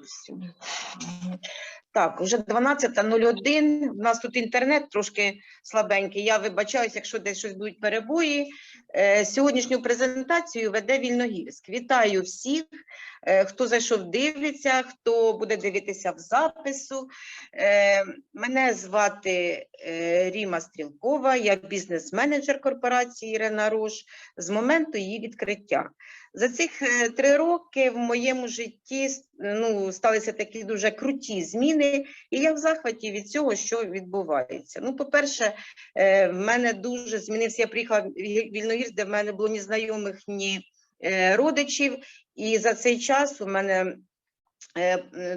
Матусю. Так, вже 12.01. У нас тут інтернет трошки слабенький. Я вибачаюсь, якщо десь щось будуть перебої. Е, Сьогоднішню презентацію веде Вільногірськ. Вітаю всіх, е, хто зайшов, дивиться, хто буде дивитися в запису. Е, Мене звати Ріма Стрілкова, я бізнес-менеджер корпорації Ірена Рош з моменту її відкриття. За цих е, три роки в моєму житті ну, сталися такі дуже круті зміни, і я в захваті від цього, що відбувається. Ну, по-перше, е, в мене дуже змінився. Я приїхала в Вільногірськ, де в мене було ні знайомих, ні е, родичів. І за цей час у мене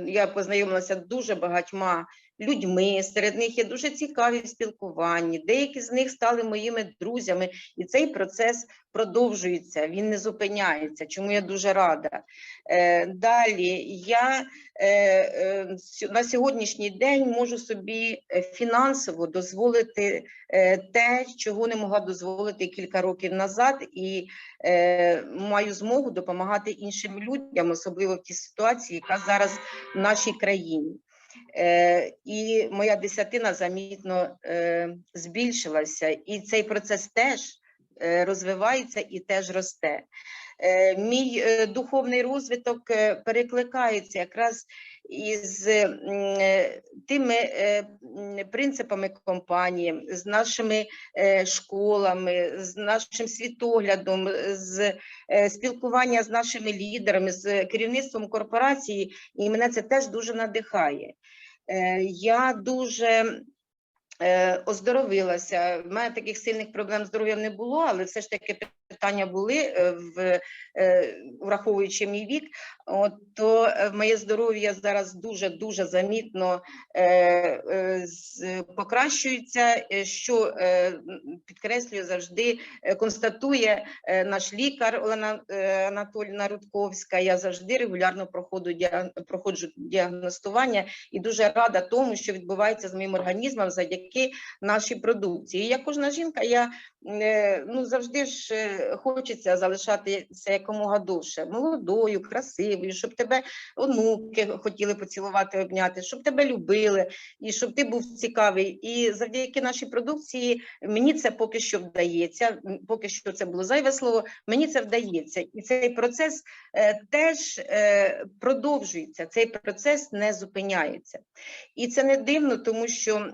я познайомилася дуже багатьма людьми. Серед них є дуже цікаві в спілкуванні. Деякі з них стали моїми друзями, і цей процес продовжується, він не зупиняється, чому я дуже рада. Е, Далі я е, е, на сьогоднішній день можу собі е, фінансово дозволити е, те, чого не могла дозволити кілька років назад, і е, маю змогу допомагати іншим людям, особливо в тій ситуації, яка зараз в нашій країні. Е, і моя десятина замітно е, збільшилася, і цей процес теж е, розвивається і теж росте. Мій духовний розвиток перекликається якраз із тими принципами компанії, з нашими школами, з нашим світоглядом, з спілкування з нашими лідерами, з керівництвом корпорації, і мене це теж дуже надихає. Е, Я дуже е, оздоровилася. В мене таких сильних проблем з здоров'ям не було, але все ж таки питання були е, враховуючи мій вік. От то е, моє здоров'я зараз дуже дуже замітно е, е, покращується, е, що е, підкреслюю завжди, е, констатує наш лікар Олена Анатоліївна Рудковська. Я завжди регулярно проходу проходжу діагностування і дуже рада тому, що відбувається з моїм організмом завдяки нашій продукції. І як кожна жінка, я е, ну завжди ж хочеться залишатися якомога довше, молодою, красивою, щоб тебе онуки хотіли поцілувати, обняти, щоб тебе любили, і щоб ти був цікавий. І завдяки нашій продукції мені це поки що вдається. Поки що це було зайве слово. Мені це вдається, і цей процес е, теж е, продовжується. Цей процес не зупиняється. І це не дивно, тому що.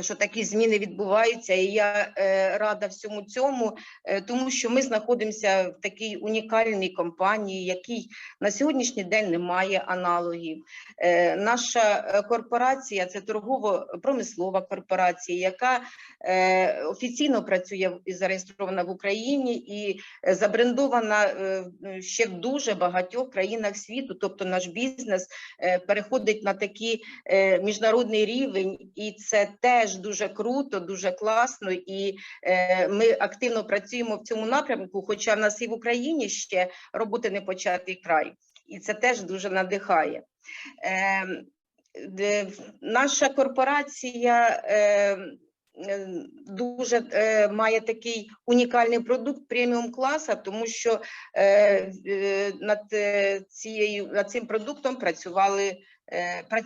Що такі зміни відбуваються, і я е, рада всьому цьому, е, тому що ми знаходимося в такій унікальній компанії, якій на сьогоднішній день немає аналогів. Е, наша е, корпорація це торгово-промислова корпорація, яка е, офіційно працює і зареєстрована в Україні і е, забрендована е, ще в дуже багатьох країнах світу. Тобто наш бізнес е, переходить на такий е, міжнародний рівень, і це теж дуже круто, дуже класно. І е, ми активно працюємо в цьому напрямку, хоча в нас і в Україні ще роботи не початий край, і це теж дуже надихає. Е, де наша корпорація. Е, е, Дуже е, має такий унікальний продукт преміум класа, тому що е, е, над е, цією над цим продуктом працювали пра-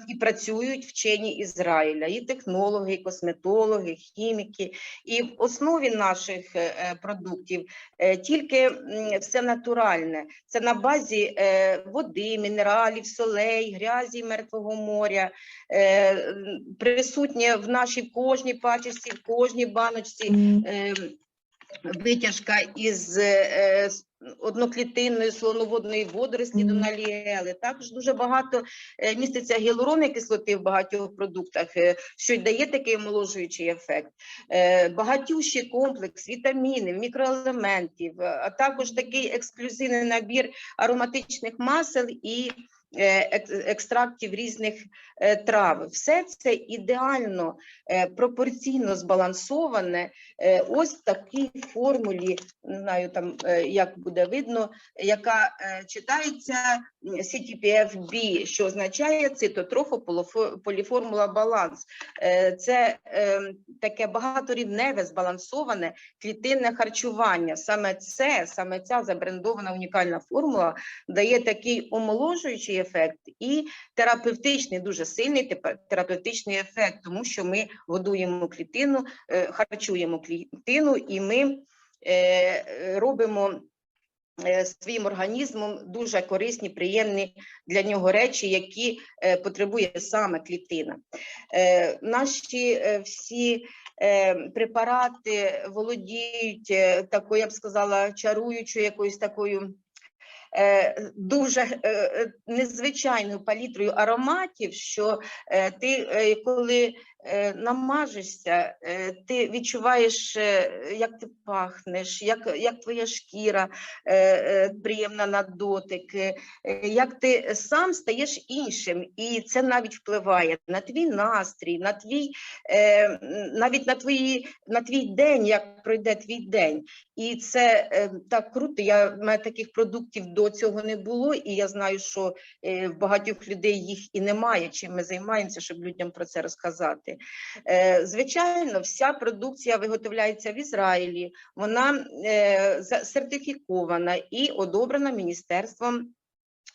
і працюють вчені Ізраїля, і технологи, і косметологи, хіміки. І в основі наших е, е, продуктів е, тільки все натуральне. Це на базі е, води, мінералів, солей, грязі мертвого моря, е, присутнє в нашій кожній пачечці, в кожній баночці е, витяжка із е, одноклітинної слоноводної водорослі Мгм. доналіели. Також дуже багато е, міститься гіалуронної кислоти в багатьох продуктах, е, що й дає такий омоложуючий ефект. Е, Багатющий комплекс вітамінів, мікроелементів, е, а також такий ексклюзивний набір ароматичних масел і е, екстрактів різних е, трав. Все це ідеально е, пропорційно збалансоване е, ось такій формулі, не знаю там е, як буде видно, яка е, читається CTPF-B, що означає цитотрофополіформула баланс. Е, Це е, таке багаторівневе, збалансоване клітинне харчування. Саме це, саме ця забрендована унікальна формула дає такий омоложуючий ефект, і терапевтичний, дуже сильний терапевтичний ефект, тому що ми годуємо клітину, е, харчуємо клітину, і ми е, робимо е, своїм організмом дуже корисні, приємні для нього речі, які потребує саме клітина. Наші всі препарати володіють такою, я б сказала, чаруючою якоюсь такою. Е, Дуже е, е, незвичайною палітрою ароматів, що ти, коли намажешся, е, ти відчуваєш, е, як ти пахнеш, як, як твоя шкіра е, е, приємна на дотик, е, е, як ти сам стаєш іншим, і це навіть впливає на твій настрій, на твій е, навіть на твої на твій день, як пройде твій день. І це е, так круто. Я в таких продуктів до цього не було, і я знаю, що е, в багатьох людей їх і немає. Чим ми займаємося, щоб людям про це розказати. Е, звичайно, вся продукція виготовляється в Ізраїлі. Вона е, сертифікована і одобрена міністерством.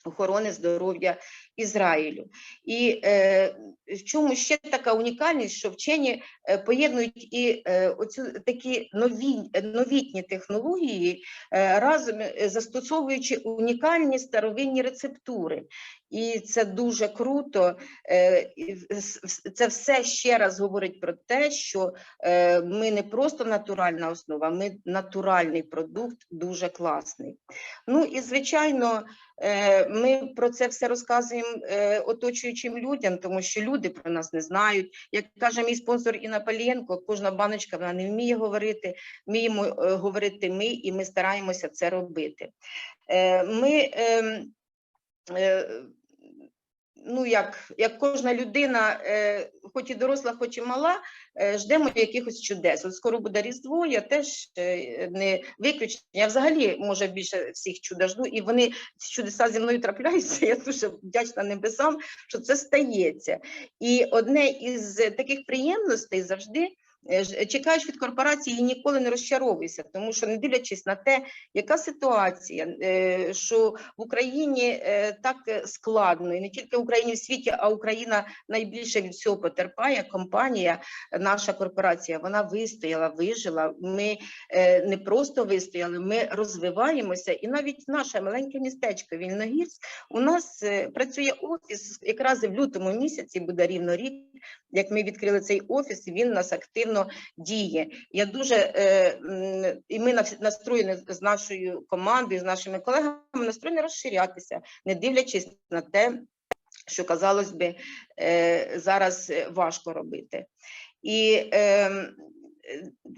Охорони здоров'я Ізраїлю. І е, в чому ще така унікальність, що вчені е, поєднують і е, оцю такі нові, новітні технології, е, разом е, застосовуючи унікальні старовинні рецептури. І це дуже круто. Е, Це все ще раз говорить про те, що е, ми не просто натуральна основа, ми натуральний продукт, дуже класний. Ну і звичайно, е, ми про це все розказуємо е, оточуючим людям, тому що люди про нас не знають. Як каже мій спонсор Інна Палієнко, кожна баночка вона не вміє говорити, вміємо е, говорити ми, і ми стараємося це робити. Е, Ми ем, ну як, як кожна людина, е, хоч і доросла, хоч і мала, е, ждемо якихось чудес. От скоро буде Різдво, я теж е, не виключення. Я взагалі може більше всіх чуда жду, і вони ці чудеса зі мною трапляються. Я дуже вдячна небесам, що це стається. І одне із таких приємностей завжди. Е, Чекаєш від корпорації і ніколи не розчаровуйся, тому що не дивлячись на те, яка ситуація, е, що в Україні е, так е, складно, і не тільки в Україні в світі, а Україна найбільше від всього потерпає. Компанія, наша корпорація, вона вистояла, вижила. Ми е, не просто вистояли, ми розвиваємося, і навіть наше маленьке містечко Вільногірськ, у нас е, працює офіс якраз в лютому місяці буде рівно рік, як ми відкрили цей офіс, він нас активно діє. Я дуже е, і ми настроєні з нашою командою, з нашими колегами настроєні розширятися, не дивлячись на те, що казалось би е, зараз е, важко робити. І е,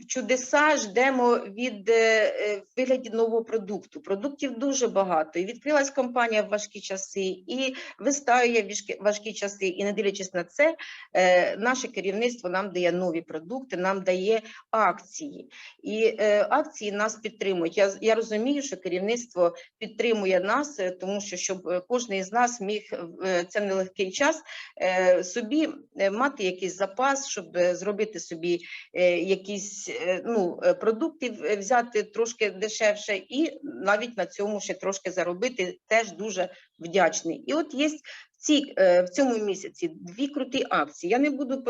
чудеса ждемо від е, е, вигляді нового продукту. Продуктів дуже багато. І відкрилась компанія в важкі часи, і вистаює в важкі- часи. І не дивлячись на це, е, наше керівництво нам дає нові продукти, нам дає акції. І акції нас підтримують. Я, я розумію, що керівництво підтримує нас, тому що щоб кожен із нас міг це нелегкий час собі мати якийсь запас, щоб зробити собі е, якісь е, ну, е, продуктів, е, взяти трошки дешевше, і навіть на цьому ще трошки заробити. Теж дуже вдячний. І от є. Ці в цьому місяці дві круті акції. Я не буду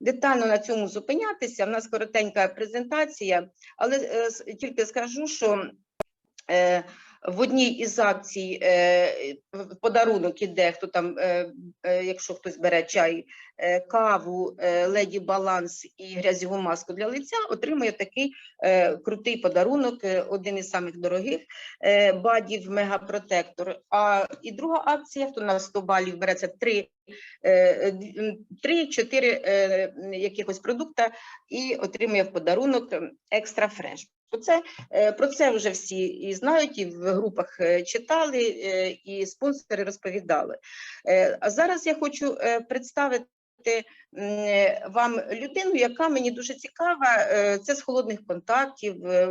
детально на цьому зупинятися. У нас коротенька презентація, але тільки скажу, що в одній із акцій в подарунок іде, хто там, якщо хтось бере чай, каву, е, леді баланс і грязьову маску для лиця, отримує такий е, крутий подарунок, е, один із самих дорогих е, бадів Мегапротектор. А і друга акція, хто на 100 балів бере це три. 3-4 е, якихось продукта і отримує в подарунок екстра фреш. Оце, е, про це вже всі і знають, і в групах е, читали, е, і спонсори розповідали. Е, А зараз я хочу е, представити veramente вам людину, яка мені дуже цікава. е, Це з холодних контактів. е,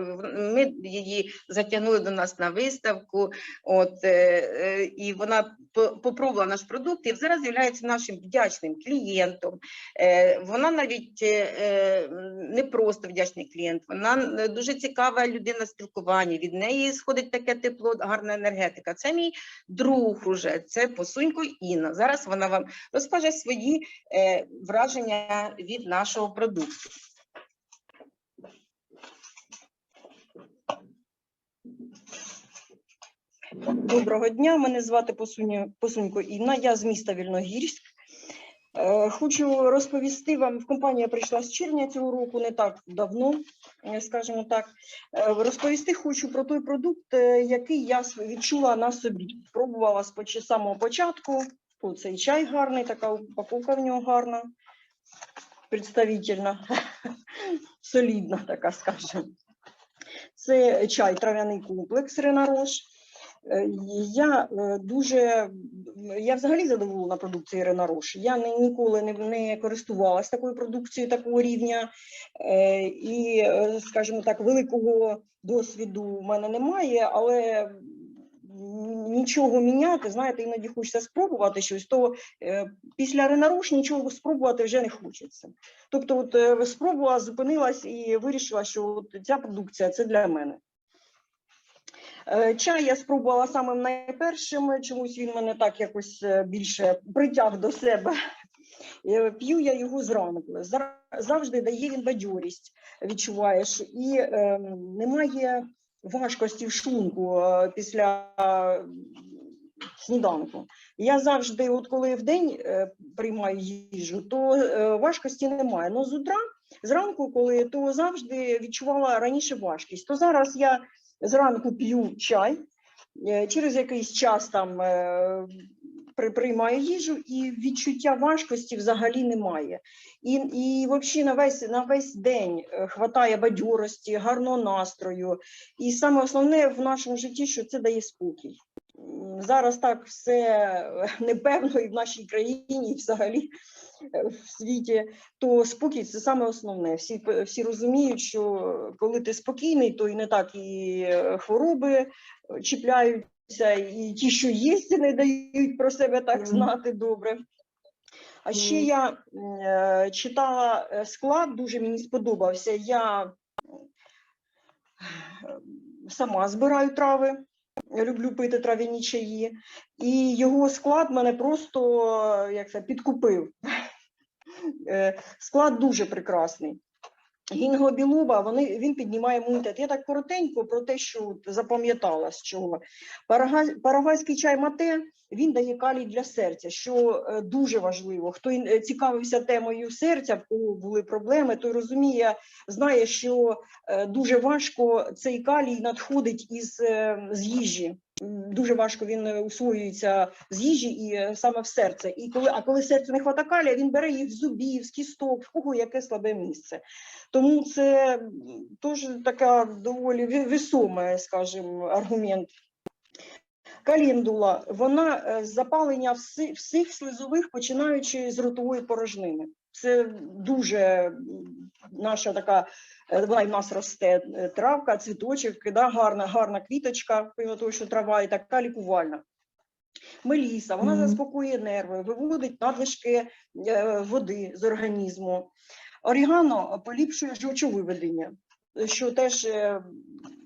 Ми її затягнули до нас на виставку. От е, і вона попробувала наш продукт і зараз є нашим вдячним клієнтом. Вона навіть не просто вдячний клієнт, вона дуже цікава людина спілкування. Від неї сходить таке тепло, гарна енергетика. Це мій друг уже, це посунько Інна. Зараз вона вам розкаже свої враження від нашого продукту. Доброго дня, мене звати Посунько Інна, я з міста Вільногірськ. Е, Хочу розповісти вам, компанія прийшла з червня цього року, не так давно, е, скажімо так. Е, Розповісти хочу про той продукт, який я відчула на собі. Пробувала з самого початку. О, цей чай гарний, така упаковка в нього гарна, представительна, солідна така, скажімо. Це чай трав'яний комплекс Ренарош. Е, Я е, дуже я взагалі задоволена продукцією Ренарош. Я не, ніколи не, не користувалась такою продукцією такого рівня, е, і, скажімо так, великого досвіду в мене немає, але нічого міняти, знаєте, іноді хочеться спробувати щось, то е, після Ренарош нічого спробувати вже не хочеться. Тобто, от е, спробувала, зупинилась і вирішила, що от ця продукція це для мене. Е, Чай я спробувала самим найпершим, чомусь він мене так якось е, більше притяг до себе. П'ю я його зранку. Завжди дає він бадьорість, відчуваєш, і е, немає важкості в шлунку е, після е, сніданку. Я завжди, от коли в день е, приймаю їжу, то важкості немає. Ну з утра, зранку, коли то завжди відчувала раніше важкість. То зараз я зранку п'ю чай, через якийсь час там при- приймаю їжу, і відчуття важкості взагалі немає. І, і взагалі на весь, на весь день е, хватає бадьорості, гарного настрою. І саме основне в нашому житті, що це дає спокій. Зараз так все е, непевно і в нашій країні, і взагалі е, в світі, то спокій це саме основне. Всі, всі розуміють, що коли ти спокійний, то і не так і хвороби чіпляються, і ті, що є, не дають про себе так знати добре. А ще я е, читала е, склад, дуже мені сподобався. Я е, сама збираю трави, я люблю пити трав'яні чаї, і його склад мене просто як це, підкупив. Е, Склад дуже прекрасний. Гінгобілуба, вони, він піднімає імунітет. Я так коротенько про те, що запам'ятала з чого. Парага- Парагвайський чай мате, він дає калій для серця, що е, дуже важливо. Хто е, цікавився темою серця, в кого були проблеми, той розуміє, знає, що е, дуже важко цей калій надходить із з їжі. Дуже важко він е, усвоюється з їжі і е, саме в серце. І коли, а коли серцю не хватає калія, він бере їх з зубів, з кісток, в кого яке слабе місце. Тому це теж така доволі весомий, скажімо, аргумент. Каліндула, вона е, запалення всіх слизових, починаючи з ротової порожнини. Це дуже наша така, е, вона й в нас росте е, травка, цвіточок, да, гарна, гарна квіточка, того, що трава і така лікувальна. Меліса, вона Мгм. заспокоює нерви, виводить надлишки е, води з організму. Орігано поліпшує жовчовиведення, що теж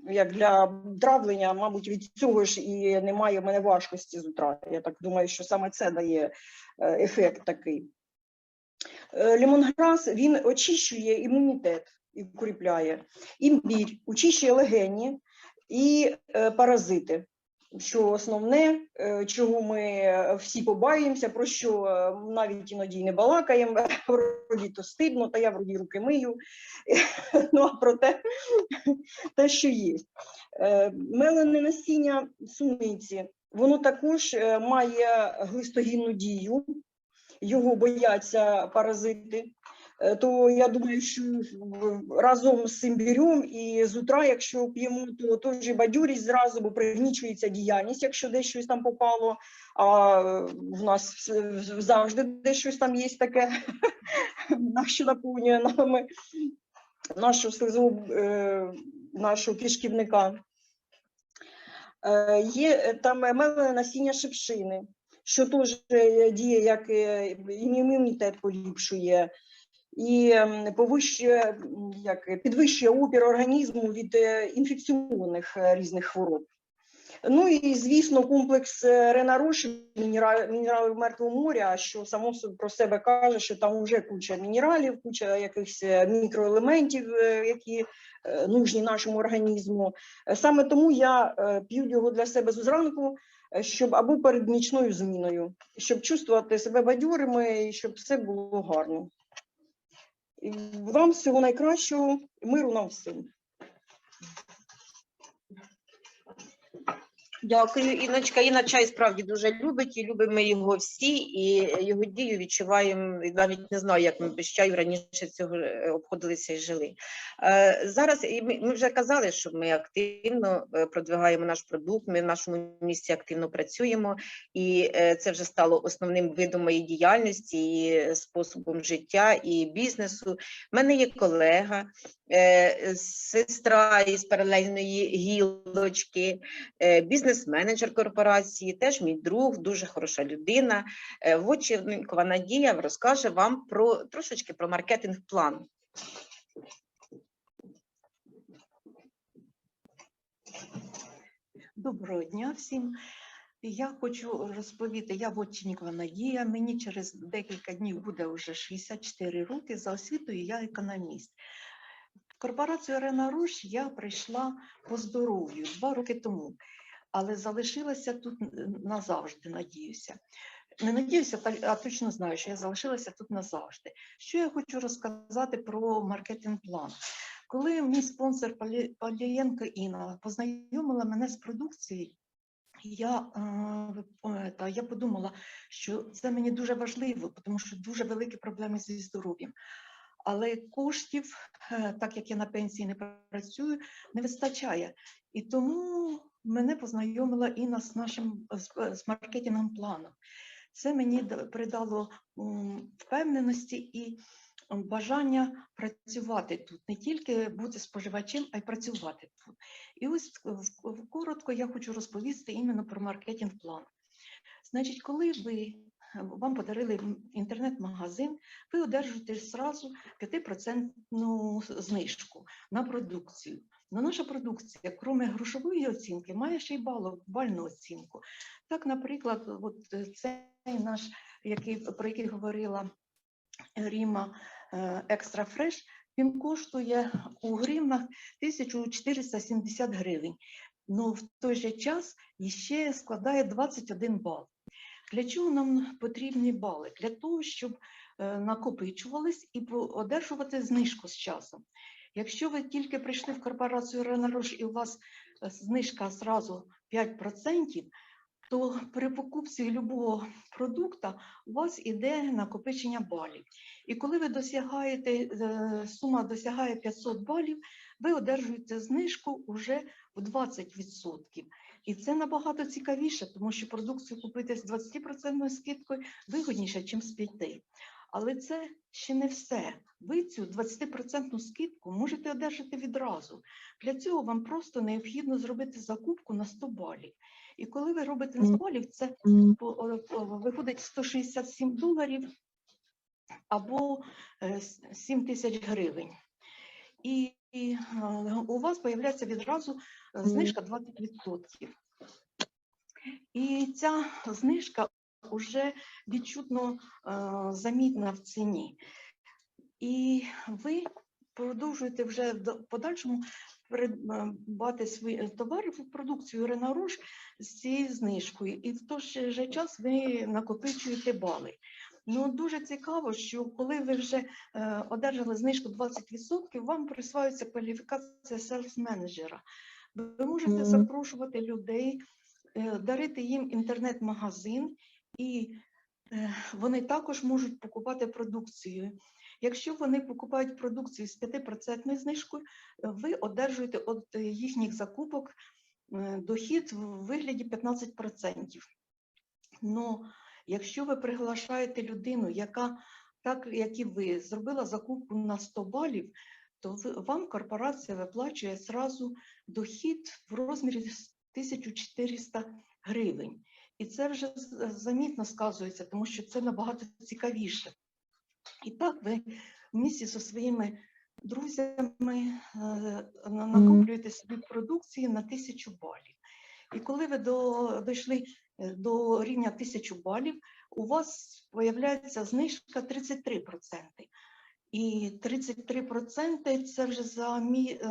як для травлення, мабуть, від цього ж і немає в мене важкості з утра. Я так думаю, що саме це дає ефект такий. Е, Лімонграс він очищує імунітет і укріпляє. Імбір очищує легені і е, паразити. Що основне, е, чого ми всі побаємося, про що навіть іноді не балакаємо, вроді то стидно, та я вроді руки мию. Ну а про те, те, що є. Мелене насіння суниці, воно також має глистогінну дію, його бояться паразити. е, то я думаю, що разом з імбірем і з утра, якщо п'ємо, то теж бадюрість зразу, бо пригнічується діяльність, якщо десь щось там попало. А в нас завжди десь щось там є таке, що наповнює нами нашу слизову, е, нашого кишківника. Е, Є там мелене насіння шипшини, що теж е, діє як е, імунітет поліпшує і ем, повищує, як, підвищує опір організму від е, інфекційних різних хвороб. Ну і звісно, комплекс Ренарош, мінерали, мінерали мертвого моря, що само про себе каже, що там вже куча мінералів, куча якихось мікроелементів, які нужні нашому організму. Саме тому я п'ю його для себе зранку, щоб або перед нічною зміною, щоб чувствувати себе бадьорими і щоб все було гарно. І Вам всього найкращого, миру нам всім. Дякую, Іночка. Інна чай справді дуже любить і любимо його всі, і його дію відчуваємо. і Навіть не знаю, як ми без чаю раніше цього е, обходилися і жили. Е, Зараз ми, вже казали, що ми активно е, продвигаємо наш продукт. Ми в нашому місті активно працюємо, і це вже стало основним видом моєї діяльності, і способом життя і бізнесу. У мене є колега, сестра із паралельної гілочки е, бізнес-менеджер корпорації, теж мій друг, дуже хороша людина. Е, Вочевникова Надія розкаже вам про трошечки про маркетинг-план. Доброго дня всім. Я хочу розповісти, я Вотчинікова Надія, мені через декілька днів буде вже 64 роки, за освітою я економіст. Корпорацію Арена Руш я прийшла по здоров'ю два роки тому, але залишилася тут назавжди, надіюся. Не надіюся, а точно знаю, що я залишилася тут назавжди. Що я хочу розказати про маркетинг-план? Коли мій спонсор Палієнко Інна познайомила мене з продукцією, я, е, е, та, я подумала, що це мені дуже важливо, тому що дуже великі проблеми зі здоров'ям. Але коштів, е, так як я на пенсії не працюю, не вистачає. І тому мене познайомила Інна з нашим з, маркетинговим планом. Це мені придало впевненості і бажання працювати тут, не тільки бути споживачем, а й працювати тут. І ось коротко я хочу розповісти іменно про маркетинг-план. Значить, коли ви вам подарили інтернет-магазин, ви одержуєте зразу 5% знижку на продукцію. Но наша продукція, крім грошової оцінки, має ще й бальну оцінку. Так, наприклад, от цей наш, який, про який говорила Ріма Екстра Фреш, він коштує у гривнах 1470 гривень. Ну, в той же час ще складає 21 бал. Для чого нам потрібні бали? Для того, щоб е, накопичувались і одержувати знижку з часом. Якщо ви тільки прийшли в корпорацію Ренарош і у вас е, знижка зразу 5%, то при покупці любого продукту у вас іде накопичення балів. І коли ви досягаєте, е, сума досягає 500 балів, ви одержуєте знижку вже в 20%. І це набагато цікавіше, тому що продукцію купити з 20% скидкою вигідніше, ніж з 5%. Але це ще не все. Ви цю 20% скидку можете одержати відразу. Для цього вам просто необхідно зробити закупку на 100 балів. І коли ви робите на 100 балів, це виходить 167 доларів або е, 7 тисяч гривень. І, і, е, у вас з'являється відразу е, знижка 20%. І ця знижка вже відчутно е, замітна в ціні. І ви продовжуєте вже в подальшому придбати свої товари, продукцію Ренарош з цією знижкою, і в той же час ви накопичуєте бали. Ну, дуже цікаво, що коли ви вже е, одержали знижку 20%, вам присваюється кваліфікація селс-менеджера. Ви можете запрошувати людей, е, дарити їм інтернет-магазин, і е, вони також можуть покупати продукцію. Якщо вони покупають продукцію з 5% знижкою, е, ви одержуєте від е, їхніх закупок е, дохід в вигляді 15%. Ну, якщо ви приглашаєте людину, яка, так як і ви, зробила закупку на 100 балів, то вам корпорація виплачує зразу дохід в розмірі 1400 гривень. І це вже замітно сказується, тому що це набагато цікавіше. І так ви в місті зі своїми друзями е, накоплюєте собі продукції на тисячу балів. І коли ви до, дійшли до рівня тисячу балів, у вас з'являється знижка 33%. І 33% це вже замі, е,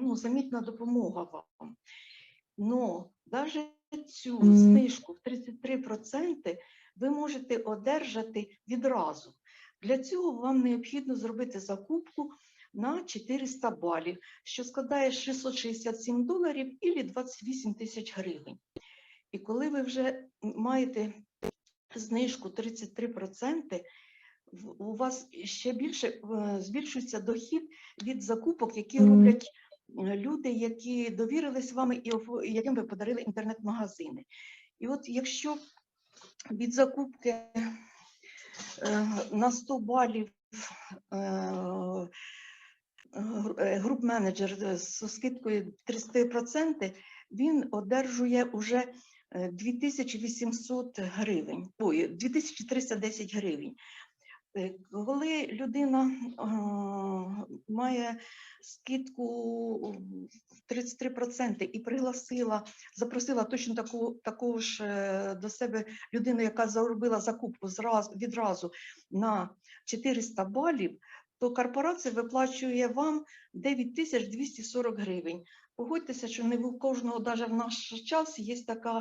ну, замітна допомога вам. Но навіть цю знижку в 33% ви можете одержати відразу. Для цього вам необхідно зробити закупку на 400 балів, що складає 667 доларів і 28 тисяч гривень. І коли ви вже маєте знижку 33%, у вас ще більше збільшується дохід від закупок, які роблять е, люди, які довірились вами і яким ви подарили інтернет-магазини. І от якщо від закупки е, на 100 балів е, груп-менеджер е, з скидкою 30%, він одержує уже 2800 гривень, ой, 2310 гривень. Е, Коли людина е, має скидку 33% і пригласила, запросила точно таку, таку ж е, до себе людину, яка заробила закупку зразу, відразу на 400 балів, то корпорація виплачує вам 9240 гривень. Погодьтеся, що не в кожного, навіть в наш час, є така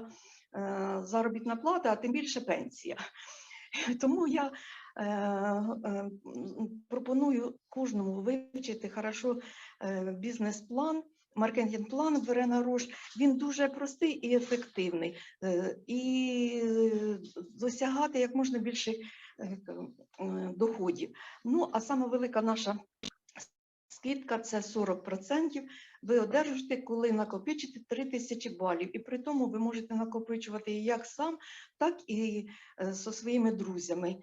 е, заробітна плата, а тим більше пенсія. Тому я е, е, пропоную кожному вивчити хорошо бізнес-план, маркетинг-план в Рена Рош. Він дуже простий і ефективний. І досягати як можна більше е, доходів. Ну, а саме велика наша скидка це 40%. Ви одержите, коли накопичите 3 тисячі балів. І при тому ви можете накопичувати як сам, так і е, зі своїми друзями.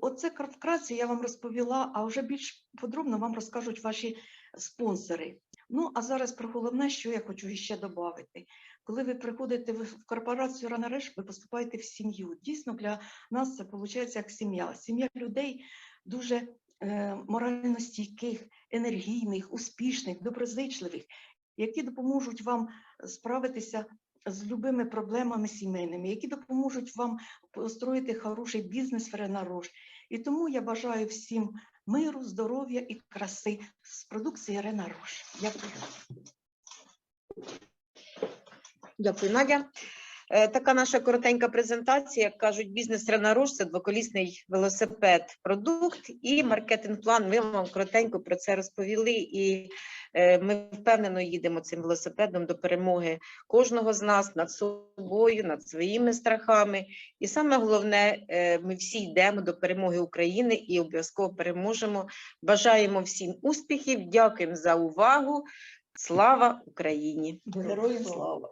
Оце вкратце я вам розповіла, а вже більш подробно вам розкажуть ваші спонсори. Ну, а зараз про головне, що я хочу ще додати. Коли ви приходите в корпорацію Ранареш, ви поступаєте в сім'ю. Дійсно, для нас це виходить як сім'я. Сім'я людей дуже морально стійких, енергійних, успішних, доброзичливих, які допоможуть вам справитися з любими проблемами сімейними, які допоможуть вам построїти хороший бізнес в Ренарош. І тому я бажаю всім миру, здоров'я і краси з продукції Ренарош. Дякую. Дякую, Надя. Е, Така наша коротенька презентація. Як кажуть, бізнес Ренарош це двоколісний велосипед, продукт і маркетинг-план. Ми вам коротенько про це розповіли. І е, ми впевнено їдемо цим велосипедом до перемоги кожного з нас над собою, над своїми страхами. І саме головне, е, ми всі йдемо до перемоги України і обов'язково переможемо. Бажаємо всім успіхів. Дякуємо за увагу. Слава Україні! Героям слава!